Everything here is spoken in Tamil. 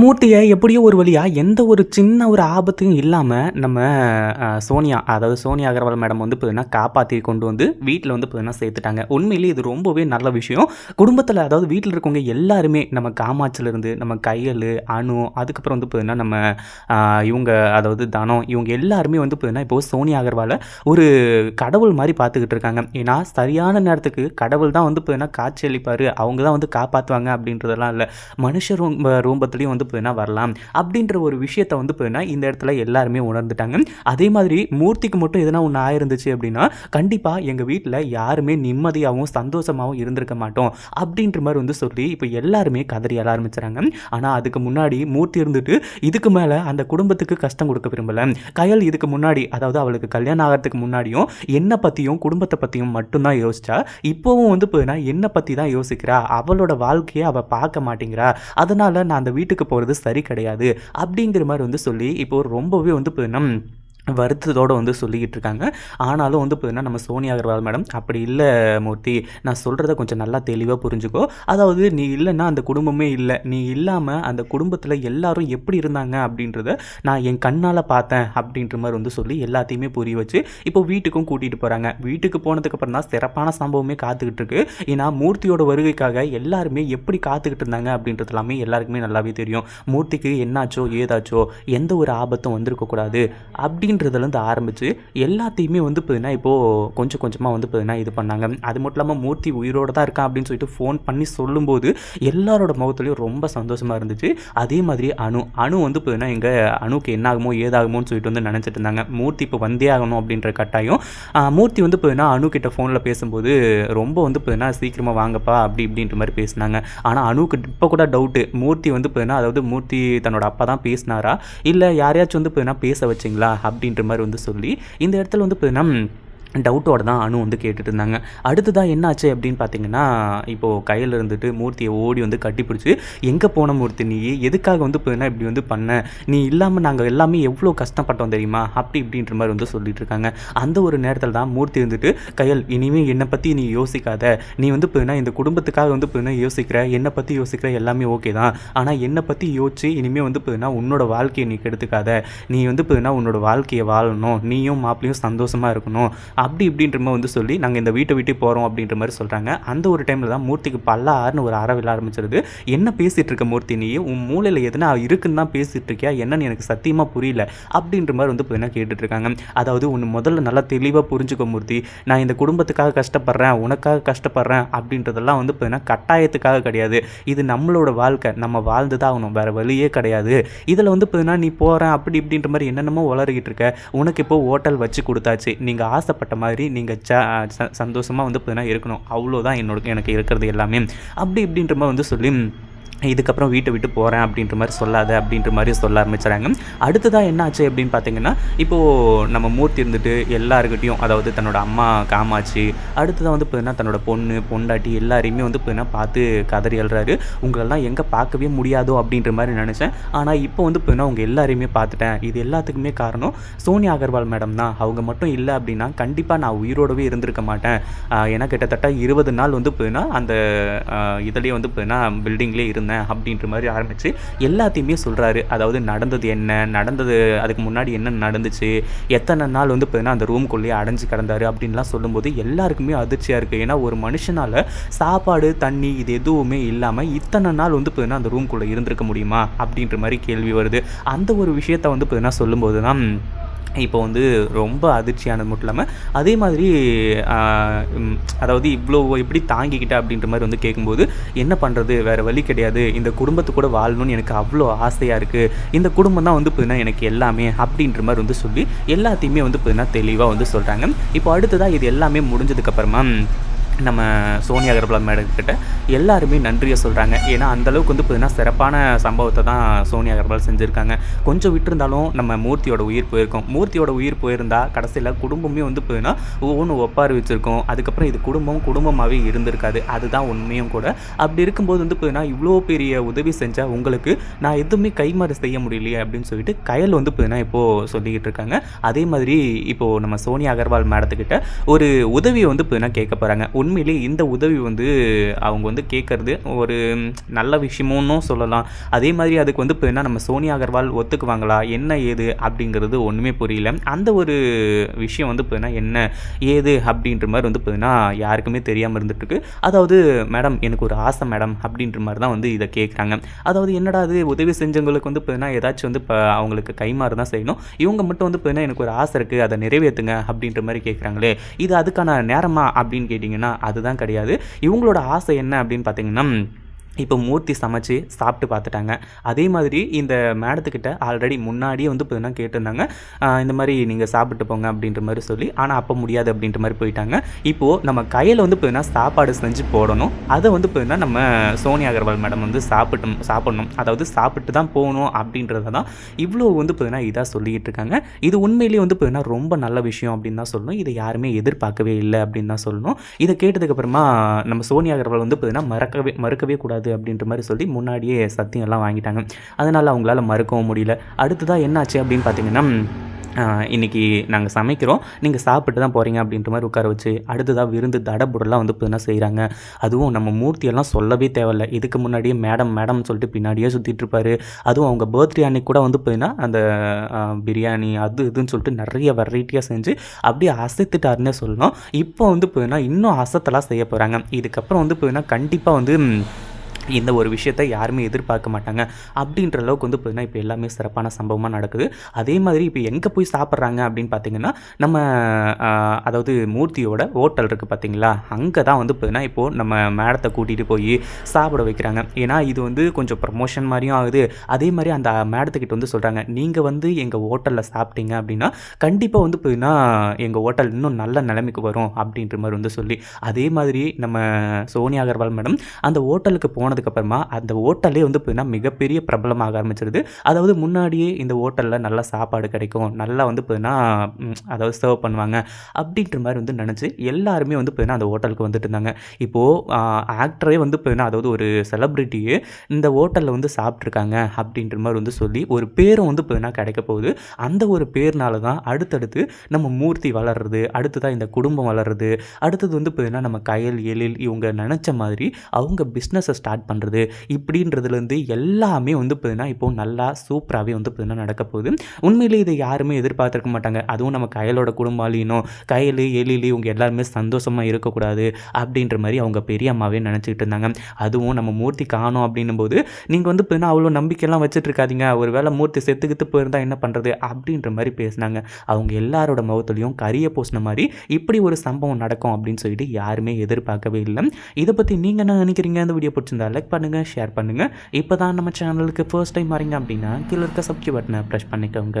மூர்த்தியை எப்படியோ ஒரு வழியாக எந்த ஒரு சின்ன ஒரு ஆபத்தையும் இல்லாமல் நம்ம சோனியா அதாவது சோனியா அகர்வால் மேடம் வந்து பார்த்தீங்கன்னா காப்பாற்றி கொண்டு வந்து வீட்டில் வந்து பார்த்தீங்கன்னா சேர்த்துட்டாங்க. உண்மையிலேயே இது ரொம்பவே நல்ல விஷயம். குடும்பத்தில் அதாவது வீட்டில் இருக்கவங்க எல்லாருமே நம்ம காமாட்சிலேருந்து நம்ம கையல் அணு அதுக்கப்புறம் வந்து பார்த்தீங்கன்னா நம்ம இவங்க அதாவது தனம் இவங்க எல்லாருமே வந்து பார்த்தீங்கன்னா இப்போ சோனியா அகர்வாலை ஒரு கடவுள் மாதிரி பார்த்துக்கிட்டு இருக்காங்க. ஏன்னா சரியான நேரத்துக்கு கடவுள் தான் வந்து பார்த்தீங்கன்னா காட்சி அளிப்பார். அவங்க தான் வந்து காப்பாற்றுவாங்க அப்படின்றதெல்லாம் இல்லை. மனுஷ ரூப ரூபத்துலேயும் வந்து பார்த்தீங்கன்னா வரலாம் அப்படின்ற ஒரு விஷயத்தை வந்து பார்த்தீங்கன்னா இந்த இடத்துல எல்லாருமே உணர்ந்துட்டாங்க. அதே மாதிரி மூர்த்திக்கு மட்டும் எதனா ஒன்று ஆயிருந்துச்சு அப்படின்னா கண்டிப்பாக எங்கள் வீட்டில் யாருமே நிம்மதியாகவும் சந்தோஷமாகவும் இருந்திருக்க மாட்டோம் அப்படின்ற மாதிரி வந்து சொல்லி இப்போ எல்லாருமே கதறி அழ ஆரம்பிச்சுறாங்க. ஆனால் அதுக்கு முன்னாடி மூர்த்தி இருந்துட்டு இதுக்கு மேலே அந்த குடும்பத்துக்கு கஷ்டம் கொடுக்க விரும்பல. கயல் இதுக்கு முன்னாடி அதாவது அவளுக்கு கல்யாணம் ஆகிறதுக்கு முன்னாடியும் என்னை பற்றியும் குடும்பத்தை பற்றியும் மட்டும்தான் யோசிச்சா இப்போவும் வந்து பார்த்தீங்கன்னா என்னை பற்றி தான் யோசிக்கிறா? அவளோட வாழ்க்கையை அவள் பார்க்க மாட்டேங்கிறா. அதனால் நான் அந்த வீட்டுக்கு போகிறது சரி கிடையாது அப்படிங்கிற மாதிரி வந்து சொல்லி இப்போ ரொம்பவே வந்து பார்த்தீங்கன்னா வருத்தத்தோடு வந்து சொல்லிக்கிட்டு இருக்காங்க ஆனாலும் வந்து பார்த்தீங்கன்னா நம்ம சோனியா அகர்வால் மேடம் அப்படி இல்லை மூர்த்தி. நான் சொல்கிறத கொஞ்சம் நல்லா தெளிவாக புரிஞ்சுக்கோ. அதாவது நீ இல்லைன்னா அந்த குடும்பமே இல்லை. நீ இல்லாமல் அந்த குடும்பத்தில் எல்லாரும் எப்படி இருந்தாங்க? அப்படின்றத நான் என் கண்ணால் பார்த்தேன் அப்படின்ற மாதிரி வந்து சொல்லி எல்லாத்தையுமே புரிய வச்சு இப்போ வீட்டுக்கும் கூட்டிகிட்டு போகிறாங்க வீட்டுக்கு போனதுக்கப்புறம் தான் சிறப்பான சம்பவமே காத்துக்கிட்டு இருக்கு ஏன்னா மூர்த்தியோட வருகைக்காக எல்லாருமே எப்படி காத்துக்கிட்டு இருந்தாங்க அப்படின்றது எல்லாமே எல்லாருக்குமே நல்லாவே தெரியும். மூர்த்திக்கு என்னாச்சோ ஏதாச்சோ எந்த ஒரு ஆபத்தும் வந்திருக்கக்கூடாது. அப்படின்னு அப்படின்றதுலேருந்து ஆரம்பித்து எல்லாத்தையுமே வந்து பார்த்தீங்கன்னா இப்போது கொஞ்சம் கொஞ்சமாக வந்து பார்த்தீங்கன்னா இது பண்ணாங்க. அது மட்டும் இல்லாமல் மூர்த்தி உயிரோடு தான் இருக்கான் அப்படின்னு சொல்லிட்டு ஃபோன் பண்ணி சொல்லும்போது எல்லாரோட முகத்துலையும் ரொம்ப சந்தோஷமாக இருந்துச்சு. அதே மாதிரி அணு அணு வந்து பார்த்தீங்கன்னா எங்கள் அணுக்கு என்ன ஆகுமோ ஏதாகுமோன்னு சொல்லிட்டு வந்து நினச்சிட்டு இருந்தாங்க. மூர்த்தி இப்போ வந்தே ஆகணும் அப்படின்ற கட்டாயம். மூர்த்தி வந்து பார்த்தீங்கன்னா அணு கிட்ட ஃபோனில் பேசும்போது ரொம்ப வந்து பார்த்தீங்கன்னா சீக்கிரமாக வாங்கப்பா அப்படி இப்படின்ற மாதிரி பேசினாங்க. ஆனால் அணுக்கு இப்போ கூட டவுட்டு மூர்த்தி வந்து பார்த்தீங்கன்னா அதாவது மூர்த்தி தன்னோட அப்பா தான் பேசினாரா? இல்லை யாரையாச்சும் வந்து பார்த்தீங்கன்னா பேச வச்சிங்களா? அப்படின்ற மாதிரி வந்து சொல்லி இந்த இடத்துல வந்து பார்த்தீங்கன்னா டவுட்டோட தான் அணு வந்து கேட்டுட்டு இருந்தாங்க. அடுத்ததாக என்னாச்சு அப்படின்னு பார்த்தீங்கன்னா இப்போது கையில் இருந்துட்டு மூர்த்தியை ஓடி வந்து கட்டிப்பிடிச்சி எங்கே போன மூர்த்தி நீ? எதுக்காக வந்து பார்த்தீங்கன்னா இப்படி வந்து பண்ண? நீ இல்லாமல் நாங்கள் எல்லாமே எவ்வளோ கஷ்டப்பட்டோம் தெரியுமா? அப்படி இப்படின்ற மாதிரி வந்து சொல்லிட்டு இருக்காங்க. அந்த ஒரு நேரத்தில் தான் மூர்த்தி இருந்துட்டு கையல் இனிமேல் என்னை பற்றி நீ யோசிக்காத. நீ வந்து பார்த்தீங்கன்னா இந்த குடும்பத்துக்காக வந்து பார்த்தீங்கன்னா யோசிக்கிற? என்னை பற்றி யோசிக்கிற எல்லாமே ஓகே தான். ஆனால் என்னை பற்றி யோசிச்சு இனிமேல் வந்து பார்த்தீங்கன்னா உன்னோட வாழ்க்கையை நீ கெடுத்துக்காத. நீ வந்து பார்த்தீங்கன்னா உன்னோட வாழ்க்கையை வாழணும். நீயும் மாப்பிளையும் சந்தோஷமாக இருக்கணும். அப்படி இப்படின்ற மாதிரி வந்து சொல்லி நாங்கள் இந்த வீட்டை விட்டு போகிறோம் அப்படின்ற மாதிரி சொல்கிறாங்க அந்த ஒரு டைமில் தான் மூர்த்திக்கு பல்ல ஒரு அறவில் ஆரம்பிச்சிருது. என்ன பேசிகிட்டு இருக்க மூர்த்தி நீ? உன் மூளையில் எதுனா இருக்குன்னு தான் பேசிகிட்டு இருக்கியா? என்னன்னு எனக்கு சத்தியமாக புரியல. அப்படின்ற மாதிரி வந்து பார்த்தீங்கன்னா கேட்டுட்ருக்காங்க அதாவது ஒன்று முதல்ல நல்லா தெளிவாக புரிஞ்சுக்க மூர்த்தி. நான் இந்த குடும்பத்துக்காக கஷ்டப்படுறேன் உனக்காக கஷ்டப்படுறேன் அப்படின்றதெல்லாம் வந்து பார்த்தீங்கன்னா கட்டாயத்துக்காக கிடையாது. இது நம்மளோட வாழ்க்கை. நம்ம வாழ்ந்து தான் ஆகணும். வேறு வழியே கிடையாது. இதில் வந்து பார்த்தீங்கன்னா நீ போகிறேன் அப்படி இப்படின்ற மாதிரி என்னென்னமோ வளர்கிட்டு இருக்க. உனக்கு இப்போ ஹோட்டல் வச்சு கொடுத்தாச்சு. நீங்கள் ஆசைப்பட்ட மாதிரி நீங்கள் ச ச- வந்து பார்த்தீங்கன்னா இருக்கணும். அவ்வளோதான் என்னோட எனக்கு இருக்கிறது எல்லாமே. அப்படி இப்படின்ற மாதிரி வந்து சொல்லி இதுக்கப்புறம் வீட்டை விட்டு போகிறேன் அப்படின்ற மாதிரி சொல்லாத அப்படின்ற மாதிரி சொல்ல ஆரம்பிச்சுறாங்க அடுத்ததாக என்ன ஆச்சு அப்படின்னு பார்த்தீங்கன்னா இப்போது நம்ம மூர்த்தி இருந்துட்டு எல்லாருக்கிட்டையும் அதாவது தன்னோட அம்மா காமாட்சி அடுத்ததாக வந்து பார்த்தீங்கன்னா தன்னோட பொண்ணு பொண்டாட்டி எல்லாரையுமே வந்து பார்த்தீங்கன்னா பார்த்து கதறி எழுறாரு உங்களெல்லாம் எங்கே பார்க்கவே முடியாதோ அப்படின்ற மாதிரி நினச்சேன். ஆனால் இப்போ வந்து பார்த்தீங்கன்னா உங்கள் எல்லாரையுமே பார்த்துட்டேன். இது எல்லாத்துக்குமே காரணம் சோனியா அகர்வால் மேடம் தான். அவங்க மட்டும் இல்லை அப்படின்னா கண்டிப்பாக நான் உயிரோடவே இருந்திருக்க மாட்டேன். ஏன்னா கிட்டத்தட்ட இருபது நாள் வந்து பார்த்தீங்கன்னா அந்த இதுலேயே வந்து பார்த்தீங்கன்னா பில்டிங்லேயே சொன்னேன் அப்படின்ற மாதிரி ஆரம்பித்து எல்லாத்தையுமே சொல்கிறாரு அதாவது நடந்தது என்ன நடந்தது அதுக்கு முன்னாடி என்ன நடந்துச்சு எத்தனை நாள் வந்து பார்த்தீங்கன்னா அந்த ரூம்குள்ளேயே அடைஞ்சு கிடந்தாரு அப்படின்லாம் சொல்லும்போது எல்லாருக்குமே அதிர்ச்சியாக இருக்குது ஏன்னா ஒரு மனுஷனால் சாப்பாடு தண்ணி இது எதுவுமே இல்லாமல் இத்தனை நாள் வந்து பார்த்தீங்கன்னா அந்த ரூம்குள்ளே இருந்திருக்க முடியுமா அப்படின்ற மாதிரி கேள்வி வருது. அந்த ஒரு விஷயத்த வந்து பார்த்தீங்கன்னா சொல்லும்போது தான் இப்போ வந்து ரொம்ப அதிர்ச்சியானது மட்டும் இல்லாமல் அதே மாதிரி அதாவது இவ்வளோ எப்படி தாங்கிக்கிட்ட அப்படின்ற மாதிரி வந்து கேட்கும்போது என்ன பண்ணுறது வேறு வழி கிடையாது. இந்த குடும்பத்து கூட வாழணும்னு எனக்கு அவ்வளோ ஆசையாக இருக்குது இந்த குடும்பம் தான் வந்து பார்த்தீங்கன்னா எனக்கு எல்லாமே அப்படின்ற மாதிரி வந்து சொல்லி எல்லாத்தையுமே வந்து பார்த்தீங்கன்னா தெளிவாக வந்து சொல்கிறாங்க இப்போ அடுத்ததாக இது எல்லாமே முடிஞ்சதுக்கப்புறமா நம்ம சோனியா அகர்வால் மேடம்கிட்ட எல்லாருமே நன்றியை சொல்கிறாங்க ஏன்னா அந்தளவுக்கு வந்து பார்த்தீங்கன்னா சிறப்பான சம்பவத்தை தான் சோனியா அகர்வால் செஞ்சுருக்காங்க. கொஞ்சம் விட்டுருந்தாலும் நம்ம மூர்த்தியோட உயிர் போயிருக்கோம். மூர்த்தியோட உயிர் போயிருந்தால் கடைசியில் குடும்பமே வந்து பார்த்தீங்கன்னா ஒவ்வொன்று ஒப்பாரி வச்சுருக்கோம் அதுக்கப்புறம் இது குடும்பம் குடும்பமாகவே இருந்திருக்காது. அதுதான் உண்மையும் கூட. அப்படி இருக்கும்போது வந்து பார்த்தீங்கன்னா இவ்வளோ பெரிய உதவி செஞ்சால் உங்களுக்கு நான் எதுவுமே கைமாறு செய்ய முடியலையே அப்படின்னு சொல்லிட்டு கயல் வந்து பார்த்தீங்கன்னா இப்போது சொல்லிக்கிட்டு இருக்காங்க. அதே மாதிரி இப்போது நம்ம சோனியா அகர்வால் மேடத்துக்கிட்ட ஒரு உதவியை வந்து பார்த்தீங்கன்னா கேட்க போகிறாங்க உண்மையிலேயே இந்த உதவி வந்து அவங்க வந்து கேட்குறது ஒரு நல்ல விஷயமுன்னும் சொல்லலாம். அதே மாதிரி அதுக்கு வந்து இப்போ என்ன நம்ம சோனியா அகர்வால் ஒத்துக்குவாங்களா? என்ன ஏது அப்படிங்கிறது ஒன்றுமே புரியல. அந்த ஒரு விஷயம் வந்து இப்போ என்ன ஏது அப்படின்ற மாதிரி வந்து பார்த்தீங்கன்னா யாருக்குமே தெரியாமல் இருந்துட்டுருக்கு. அதாவது மேடம் எனக்கு ஒரு ஆசை மேடம் அப்படின்ற மாதிரி தான் வந்து இதை கேட்குறாங்க அதாவது என்னடா அது உதவி செஞ்சவங்களுக்கு வந்து பார்த்தீங்கன்னா ஏதாச்சும் வந்து இப்போ அவங்களுக்கு கைமாறு தான் செய்யணும். இவங்க மட்டும் வந்து பார்த்தீங்கன்னா எனக்கு ஒரு ஆசை இருக்குது அதை நிறைவேற்றுங்க அப்படின்ற மாதிரி கேட்குறாங்களே இது அதுக்கான நேரமா அப்படின்னு கேட்டிங்கன்னா அதுதான் கிடையாது. இவங்களோட ஆசை என்ன அப்படின்னு பார்த்தீங்கன்னா இப்போ மூர்த்தி சமைச்சு சாப்பிட்டு பார்த்துட்டாங்க. அதே மாதிரி இந்த மேடத்துக்கிட்ட ஆல்ரெடி முன்னாடியே வந்து பார்த்தீங்கன்னா கேட்டிருந்தாங்க. இந்த மாதிரி நீங்கள் சாப்பிட்டு போங்க அப்படின்ற மாதிரி சொல்லி ஆனால் அப்போ முடியாது அப்படின்ற மாதிரி போயிட்டாங்க. இப்போது நம்ம கையில் வந்து பார்த்தீங்கன்னா சாப்பாடு செஞ்சு போடணும். அதை வந்து பார்த்தீங்கன்னா நம்ம சோனியா அகர்வால் மேடம் வந்து சாப்பிட்டு சாப்பிடணும். அதாவது சாப்பிட்டு தான் போகணும் அப்படின்றத தான் இவ்வளோ வந்து பார்த்தீங்கன்னா இதாக சொல்லிக்கிட்டு இருக்காங்க. இது உண்மையிலேயே வந்து பார்த்தீங்கன்னா ரொம்ப நல்ல விஷயம் அப்படின்னு தான் சொல்லணும். இதை யாருமே எதிர்பார்க்கவே இல்லை அப்படின்னு தான் சொல்லணும். இதை கேட்டதுக்கப்புறமா நம்ம சோனியா அகர்வால் வந்து பார்த்தீங்கன்னா மறக்கவே மறுக்கவே கூடாது. அப்படின்ற மாதிரி சொல்லி முன்னாடியே சத்தியம் எல்லாம் வாங்கிட்டாங்க. அதனால் அவங்களால மறுக்கவும் முடியல. அடுத்ததாக என்னாச்சு அப்படின்னு பார்த்தீங்கன்னா இன்றைக்கி இன்னைக்கு நாங்கள் சமைக்கிறோம். நீங்கள் சாப்பிட்டு தான் போகிறீங்க அப்படின்ற மாதிரி உட்கார வச்சு அடுத்ததாக விருந்து தடபுடலாம் வந்து இப்போ செய்கிறாங்க அதுவும் நம்ம மூர்த்தியெல்லாம் சொல்லவே தேவையில்ல. இதுக்கு முன்னாடியே மேடம் மேடம் சொல்லிட்டு பின்னாடியே சுற்றிட்டு இருப்பார். அதுவும் அவங்க பர்த்டே அன்னைக்கு கூட வந்து போயின்னா அந்த பிரியாணி அது இதுன்னு சொல்லிட்டு நிறைய வெரைட்டியாக செஞ்சு அப்படியே அசைத்துட்டாருன்னே சொல்லணும். இப்போ வந்து போயின்னா இன்னும் அசத்தெல்லாம் செய்ய போகிறாங்க இதுக்கப்புறம் வந்து போயின்னா கண்டிப்பாக வந்து இந்த ஒரு விஷயத்தை யாருமே எதிர்பார்க்க மாட்டாங்க. அப்படின்ற அளவுக்கு வந்து பார்த்தீங்கன்னா இப்போ எல்லாமே சிறப்பான சம்பவமாக நடக்குது. அதே மாதிரி இப்போ எங்கே போய் சாப்பிட்றாங்க அப்படின்னு பார்த்தீங்கன்னா நம்ம அதாவது மூர்த்தியோட ஹோட்டல் இருக்குது பார்த்தீங்களா அங்கே தான் வந்து பார்த்தீங்கன்னா இப்போது நம்ம மேடத்தை கூட்டிகிட்டு போய் சாப்பிட வைக்கிறாங்க. ஏன்னா இது வந்து கொஞ்சம் ப்ரமோஷன் மாதிரியும் ஆகுது. அதே மாதிரி அந்த மேடத்துக்கிட்ட வந்து சொல்கிறாங்க நீங்கள் வந்து எங்கள் ஹோட்டலில் சாப்பிட்டீங்க அப்படின்னா கண்டிப்பாக வந்து பார்த்தீங்கன்னா எங்கள் ஹோட்டல் இன்னும் நல்ல நிலைமைக்கு வரும். அப்படின்ற மாதிரி வந்து சொல்லி அதே மாதிரி நம்ம சோனியா அகர்வால் மேடம் அந்த ஹோட்டலுக்கு போன போனதுக்கப்புறமா அந்த ஹோட்டலே வந்து பார்த்தீங்கன்னா மிகப்பெரிய பிரபலமாக ஆரம்பிச்சிருது. அதாவது முன்னாடியே இந்த ஹோட்டலில் நல்லா சாப்பாடு கிடைக்கும் நல்லா வந்து பார்த்தீங்கன்னா அதாவது சர்வ் பண்ணுவாங்க அப்படின்ற மாதிரி வந்து நினச்சி எல்லாருமே வந்து பார்த்தீங்கன்னா அந்த ஹோட்டலுக்கு வந்துட்டு இருந்தாங்க. இப்போது ஆக்டரே வந்து பார்த்தீங்கன்னா அதாவது ஒரு செலப்ரிட்டியே இந்த ஹோட்டலில் வந்து சாப்பிட்ருக்காங்க அப்படின்ற மாதிரி வந்து சொல்லி ஒரு பேரும் வந்து பார்த்தீங்கன்னா கிடைக்க போகுது. அந்த ஒரு பேர்னால தான் அடுத்தடுத்து நம்ம மூர்த்தி வளர்றது அடுத்ததாக இந்த குடும்பம் வளர்றது அடுத்தது வந்து பார்த்தீங்கன்னா நம்ம கயல் எழில் இவங்க நினச்ச மாதிரி அவங்க பிஸ்னஸை ஸ்டார்ட் பண்ணுறது. இப்படின்றதுலேருந்து எல்லாமே வந்து பார்த்திங்கன்னா இப்போ நல்லா சூப்பராகவே வந்து பார்த்திங்கன்னா நடக்க போகுது. உண்மையிலே இதை யாருமே எதிர்பார்த்துருக்க மாட்டாங்க. அதுவும் நம்ம கயலோட குடும்பாலினும் கயல் எழில் இவங்க எல்லாருமே சந்தோஷமாக இருக்கக்கூடாது அப்படின்ற மாதிரி அவங்க பெரிய அம்மாவே நினச்சிக்கிட்டு இருந்தாங்க. அதுவும் நம்ம மூர்த்தி காணோம் அப்படின்னும் போது நீங்கள் வந்து பார்த்திங்கன்னா அவ்வளோ நம்பிக்கையெல்லாம் வச்சுட்டு இருக்காதிங்க ஒரு வேளை மூர்த்தி செத்துக்கிட்டு போயிருந்தால் என்ன பண்ணுறது அப்படின்ற மாதிரி பேசினாங்க. அவங்க எல்லாரோட முகத்துலையும் கரிய பூசின மாதிரி இப்படி ஒரு சம்பவம் நடக்கும் அப்படின்னு சொல்லிட்டு யாருமே எதிர்பார்க்கவே இல்லை. இதை பற்றி நீங்கள் என்ன நினைக்கிறீங்க? அந்த வீடியோ பிடிச்சிருந்தா லைக் பண்ணுங்கள் ஷேர் பண்ணுங்கள் இப்போ தான் நம்ம சேனலுக்கு ஃபர்ஸ்ட் டைம் வரீங்க அப்படின்னா கீழே இருக்க சப்ஸ்கிரைப் பட்டனை ப்ரெஸ் பண்ணிக்கோங்க.